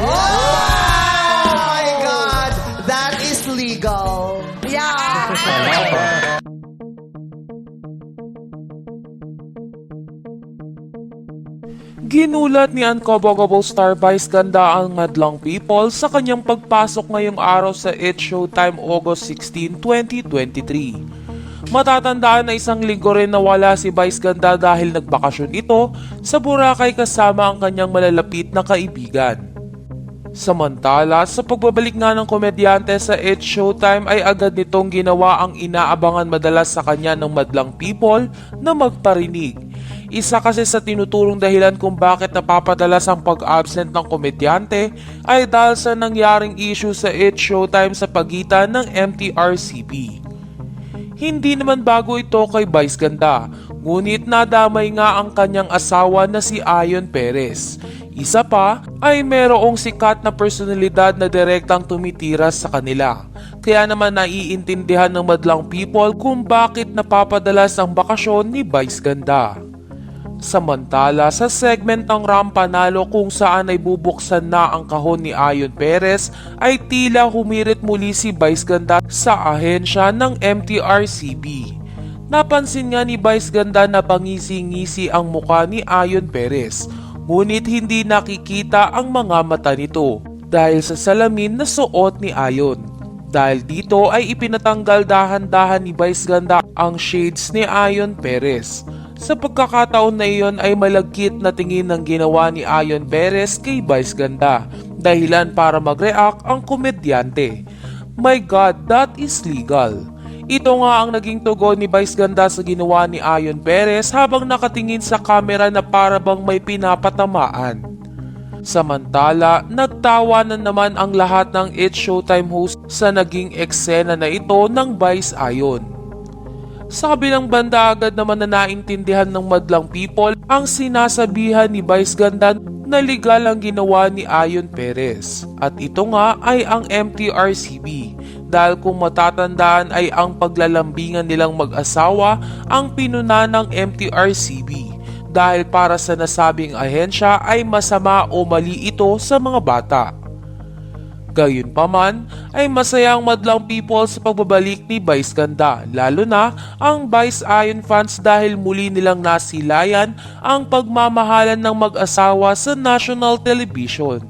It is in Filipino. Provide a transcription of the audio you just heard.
Oh my God! That is legal. Yeah. Ginulat ni Uncovocable Star Vice Ganda ang madlang people sa kanyang pagpasok ngayong araw sa It Showtime August 16, 2023. Matatandaan na isang linggo rin na wala si Vice Ganda dahil nagbakasyon ito sa Boracay kasama ang kanyang malalapit na kaibigan. Samantala, sa pagbabalik nga ng komedyante sa It Showtime ay agad nitong ginawa ang inaabangan madalas sa kanya ng madlang people na magparinig. Isa kasi sa tinuturong dahilan kung bakit napapadalas ang pag-absent ng komedyante ay dahil sa nangyaring issue sa It Showtime sa pagitan ng MTRCB. Hindi naman bago ito kay Vice Ganda, ngunit nadamay nga ang kanyang asawa na si Ayon Perez. Isa pa ay merong sikat na personalidad na direktang tumitiras sa kanila. Kaya naman naiintindihan ng madlang people kung bakit napapadalas ang bakasyon ni Vice Ganda. Samantala sa segment ng Rampanalo kung saan ay bubuksan na ang kahon ni Ayon Perez ay tila humirit muli si Vice Ganda sa ahensya ng MTRCB. Napansin nga ni Vice Ganda na pangisi-ngisi ang mukha ni Ayon Perez ngunit hindi nakikita ang mga mata nito dahil sa salamin na suot ni Ayon. Dahil dito ay ipinatanggal dahan-dahan ni Vice Ganda ang shades ni Ayon Perez. Sa pagkakataon na iyon ay malagkit na tingin ng ginawa ni Ayon Perez kay Vice Ganda dahilan para mag-react ang komedyante. My God, that is legal. Ito nga ang naging tugon ni Vice Ganda sa ginawa ni Ayon Perez habang nakatingin sa kamera na para bang may pinapatamaan. Samantala, nagtawa na naman ang lahat ng It Showtime host sa naging eksena na ito ng Vice Ayon. Sa kabilang banda agad naman na naintindihan ng madlang people ang sinasabihan ni Vice Ganda na legal ang ginawa ni Ayon Perez. At ito nga ay ang MTRCB dahil kung matatandaan ay ang paglalambingan nilang mag-asawa ang pinuna ng MTRCB dahil para sa nasabing ahensya ay masama o mali ito sa mga bata. Gayunpaman ay masayang madlang people sa pagbabalik ni Vice Ganda lalo na ang Vice Iron fans dahil muli nilang nasilayan ang pagmamahalan ng mag-asawa sa national television.